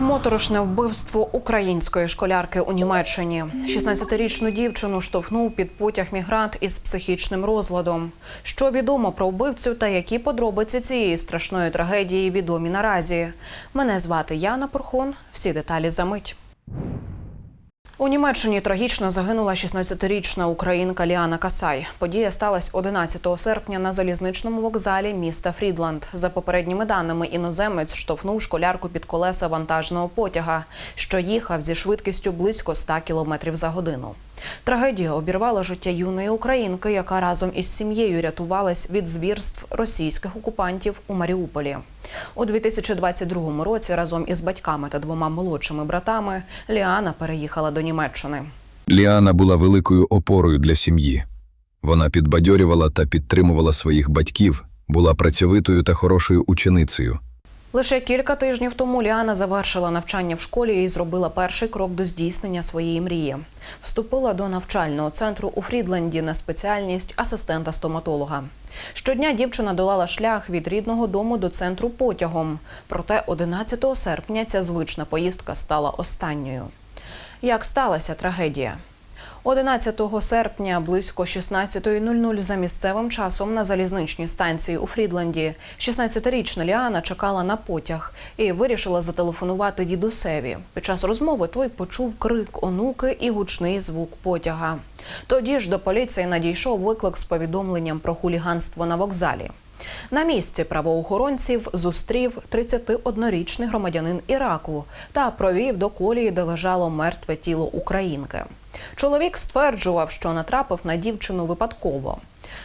Моторошне вбивство української школярки у Німеччині. 16-річну дівчину штовхнув під потяг мігрант із психічним розладом. Що відомо про вбивцю та які подробиці цієї страшної трагедії відомі наразі. Мене звати Яна Порхун. Всі деталі за мить. У Німеччині трагічно загинула 16-річна українка Ліана Касай. Подія сталася 11 серпня на залізничному вокзалі міста Фрідланд. За попередніми даними, іноземець штовхнув школярку під колеса вантажного потяга, що їхав зі швидкістю близько 100 км за годину. Трагедія обірвала життя юної українки, яка разом із сім'єю рятувалась від звірств російських окупантів у Маріуполі. У 2022 році разом із батьками та двома молодшими братами Ліана переїхала до Німеччини. Ліана була великою опорою для сім'ї. Вона підбадьорювала та підтримувала своїх батьків, була працьовитою та хорошою ученицею. Лише кілька тижнів тому Ліана завершила навчання в школі і зробила перший крок до здійснення своєї мрії. Вступила до навчального центру у Фрідленді на спеціальність асистента стоматолога. Щодня дівчина долала шлях від рідного дому до центру потягом. Проте 11 серпня ця звична поїздка стала останньою. Як сталася трагедія? 11 серпня близько 16.00 за місцевим часом на залізничній станції у Фрідленді 16-річна Ліана чекала на потяг і вирішила зателефонувати дідусеві. Під час розмови той почув крик онуки і гучний звук потяга. Тоді ж до поліції надійшов виклик з повідомленням про хуліганство на вокзалі. На місці правоохоронців зустрів 31-річний громадянин Іраку та провів до колії, де лежало мертве тіло українки. Чоловік стверджував, що натрапив на дівчину випадково.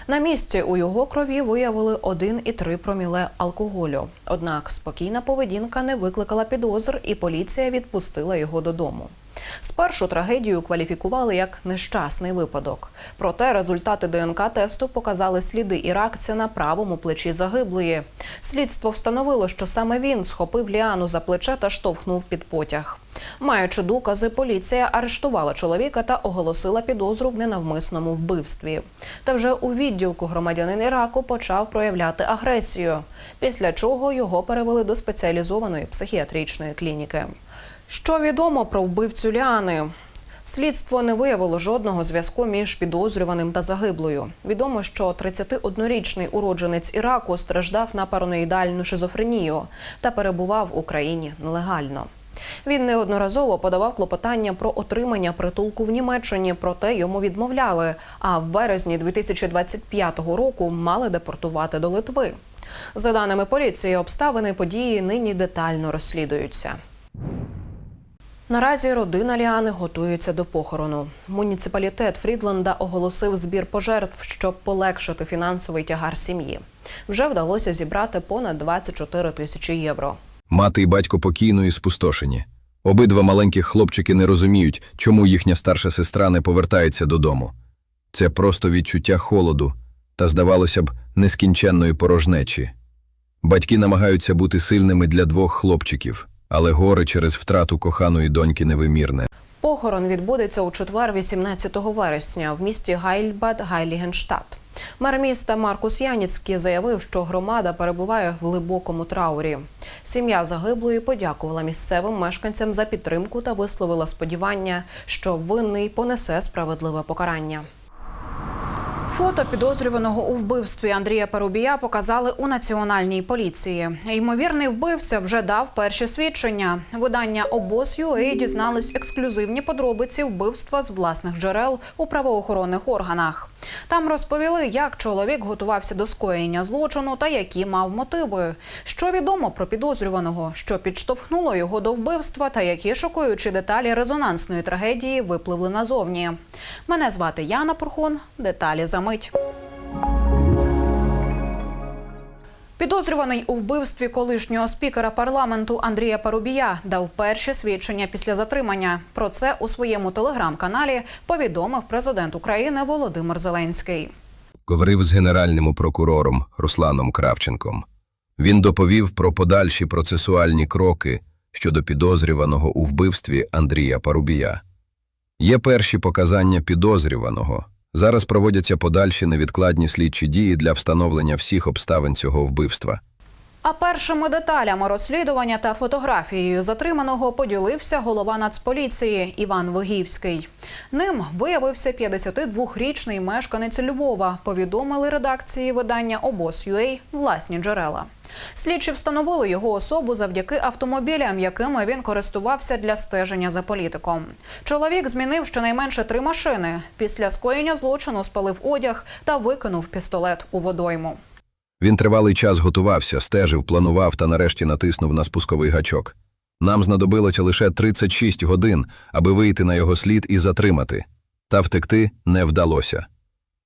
На місці у його крові виявили 1,3 проміле алкоголю. Однак спокійна поведінка не викликала підозр, і поліція відпустила його додому. Спершу трагедію кваліфікували як нещасний випадок. Проте результати ДНК-тесту показали сліди іракця на правому плечі загиблої. Слідство встановило, що саме він схопив Ліану за плече та штовхнув під потяг. Маючи докази, поліція арештувала чоловіка та оголосила підозру в ненавмисному вбивстві. Та вже у відділку громадянин Іраку почав проявляти агресію, після чого його перевели до спеціалізованої психіатричної клініки. Що відомо про вбивцю Ліани? Слідство не виявило жодного зв'язку між підозрюваним та загиблою. Відомо, що 31-річний уродженець Іраку страждав на параноїдальну шизофренію та перебував в Україні нелегально. Він неодноразово подавав клопотання про отримання притулку в Німеччині, проте йому відмовляли. А в березні 2025 року мали депортувати до Литви. За даними поліції, обставини події нині детально розслідуються. Наразі родина Ліани готується до похорону. Муніципалітет Фрідланда оголосив збір пожертв, щоб полегшити фінансовий тягар сім'ї. Вже вдалося зібрати понад 24 тисячі євро. Мати і батько покійної спустошені. Обидва маленьких хлопчики не розуміють, чому їхня старша сестра не повертається додому. Це просто відчуття холоду та, здавалося б, нескінченної порожнечі. Батьки намагаються бути сильними для двох хлопчиків, але горе через втрату коханої доньки невимірне. Похорон відбудеться у четвер, 18 вересня, в місті Гайльбад Гайлігенштадт. Мер міста Маркус Яніцький заявив, що громада перебуває в глибокому траурі. Сім'я загиблої подякувала місцевим мешканцям за підтримку та висловила сподівання, що винний понесе справедливе покарання. Фото підозрюваного у вбивстві Андрія Парубія показали у національній поліції. Ймовірний вбивця вже дав перші свідчення. Видання обоз.ua дізнались ексклюзивні подробиці вбивства з власних джерел у правоохоронних органах. Там розповіли, як чоловік готувався до скоєння злочину та які мав мотиви. Що відомо про підозрюваного, що підштовхнуло його до вбивства, та які шокуючі деталі резонансної трагедії випливли назовні. Мене звати Яна Пурхун. Деталі за мить. Підозрюваний у вбивстві колишнього спікера парламенту Андрія Парубія дав перші свідчення після затримання. Про це у своєму телеграм-каналі повідомив президент України Володимир Зеленський. Говорив з генеральним прокурором Русланом Кравченком. Він доповів про подальші процесуальні кроки щодо підозрюваного у вбивстві Андрія Парубія. Є перші показання підозрюваного. Зараз проводяться подальші невідкладні слідчі дії для встановлення всіх обставин цього вбивства. А першими деталями розслідування та фотографією затриманого поділився голова Нацполіції Іван Вигівський. Ним виявився 52-річний мешканець Львова. Повідомили редакції видання «Обоз.UA» власні джерела. Слідчі встановили його особу завдяки автомобілям, якими він користувався для стеження за політиком. Чоловік змінив щонайменше три машини. Після скоєння злочину спалив одяг та викинув пістолет у водойму. Він тривалий час готувався, стежив, планував та нарешті натиснув на спусковий гачок. Нам знадобилося лише 36 годин, аби вийти на його слід і затримати. Та втекти не вдалося.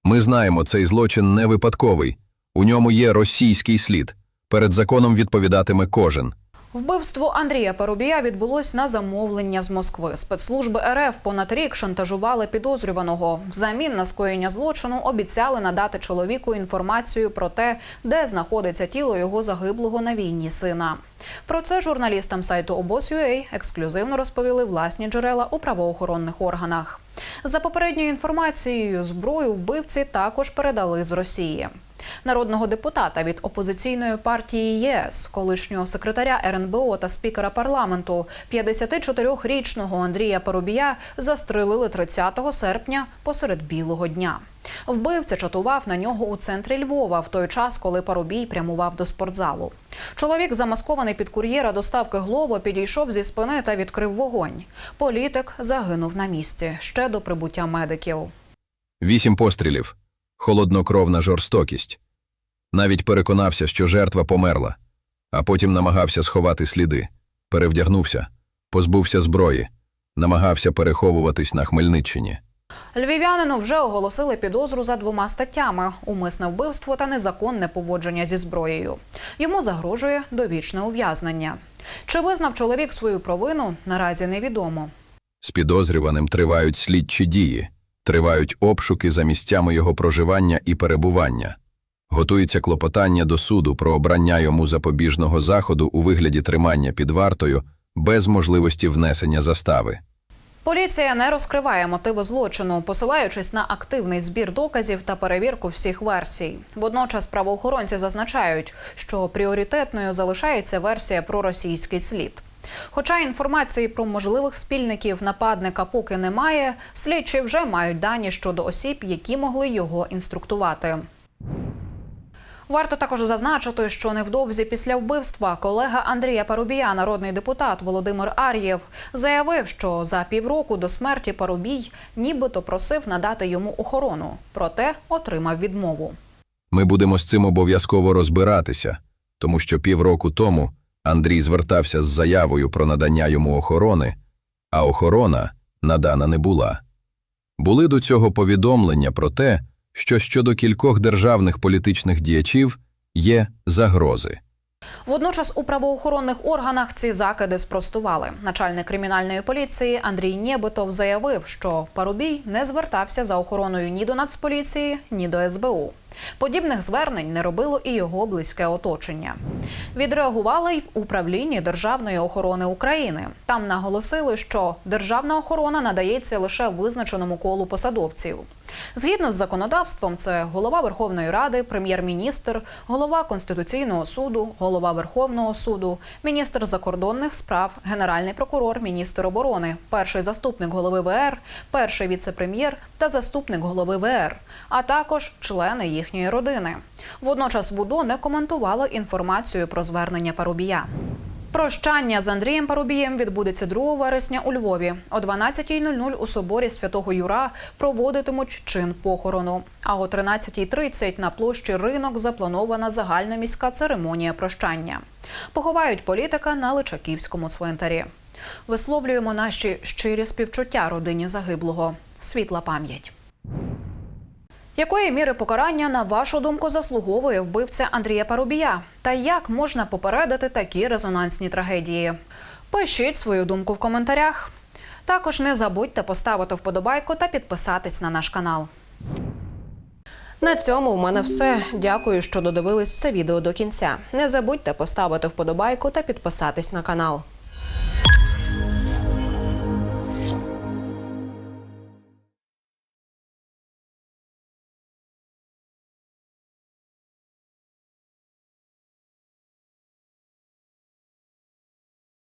Ми знаємо, цей злочин не випадковий. У ньому є російський слід. Перед законом відповідатиме кожен. Вбивство Андрія Парубія відбулось на замовлення з Москви. Спецслужби РФ понад рік шантажували підозрюваного. Взамін на скоєння злочину обіцяли надати чоловіку інформацію про те, де знаходиться тіло його загиблого на війні сина. Про це журналістам сайту Обоз.UA ексклюзивно розповіли власні джерела у правоохоронних органах. За попередньою інформацією, зброю вбивці також передали з Росії. Народного депутата від опозиційної партії ЄС, колишнього секретаря РНБО та спікера парламенту, 54-річного Андрія Парубія застрелили 30 серпня посеред білого дня. Вбивця чатував на нього у центрі Львова в той час, коли Парубій прямував до спортзалу. Чоловік, замаскований під кур'єра доставки Глово, підійшов зі спини та відкрив вогонь. Політик загинув на місці ще до прибуття медиків. Вісім пострілів. Холоднокровна жорстокість. Навіть переконався, що жертва померла, а потім намагався сховати сліди. Перевдягнувся, позбувся зброї, намагався переховуватись на Хмельниччині. Львів'янину вже оголосили підозру за двома статтями: умисне вбивство та незаконне поводження зі зброєю. Йому загрожує довічне ув'язнення. Чи визнав чоловік свою провину, наразі невідомо. З підозрюваним тривають слідчі дії, тривають обшуки за місцями його проживання і перебування. Готується клопотання до суду про обрання йому запобіжного заходу у вигляді тримання під вартою без можливості внесення застави. Поліція не розкриває мотиви злочину, посилаючись на активний збір доказів та перевірку всіх версій. Водночас правоохоронці зазначають, що пріоритетною залишається версія про російський слід. Хоча інформації про можливих спільників нападника поки немає, слідчі вже мають дані щодо осіб, які могли його інструктувати. Варто також зазначити, що невдовзі після вбивства колега Андрія Парубія, народний депутат Володимир Ар'єв, заявив, що за півроку до смерті Парубій нібито просив надати йому охорону, проте отримав відмову. Ми будемо з цим обов'язково розбиратися, тому що півроку тому Андрій звертався з заявою про надання йому охорони, а охорона надана не була. Були до цього повідомлення про те, що щодо кількох державних політичних діячів є загрози. Водночас у правоохоронних органах ці закиди спростували. Начальник кримінальної поліції Андрій Нєбитов заявив, що Парубій не звертався за охороною ні до Нацполіції, ні до СБУ. Подібних звернень не робило і його близьке оточення. Відреагували й в управлінні Державної охорони України. Там наголосили, що державна охорона надається лише визначеному колу посадовців. Згідно з законодавством, це голова Верховної Ради, прем'єр-міністр, голова Конституційного суду, голова Верховного суду, міністр закордонних справ, генеральний прокурор, міністр оборони, перший заступник голови ВР, перший віце-прем'єр та заступник голови ВР, а також члени їхньої родини. Водночас ВУДО не коментувало інформацію про звернення Парубія. Прощання з Андрієм Парубієм відбудеться 2 вересня у Львові. О 12.00 у соборі Святого Юра проводитимуть чин похорону. А о 13.30 на площі ринок запланована загальноміська церемонія прощання. Поховають політика на Личаківському цвинтарі. Висловлюємо наші щирі співчуття родині загиблого. Світла пам'ять. Якої міри покарання, на вашу думку, заслуговує вбивця Андрія Парубія? Та як можна попередити такі резонансні трагедії? Пишіть свою думку в коментарях. Також не забудьте поставити вподобайку та підписатись на наш канал. На цьому в мене все. Дякую, що додивились це відео до кінця. Не забудьте поставити вподобайку та підписатись на канал.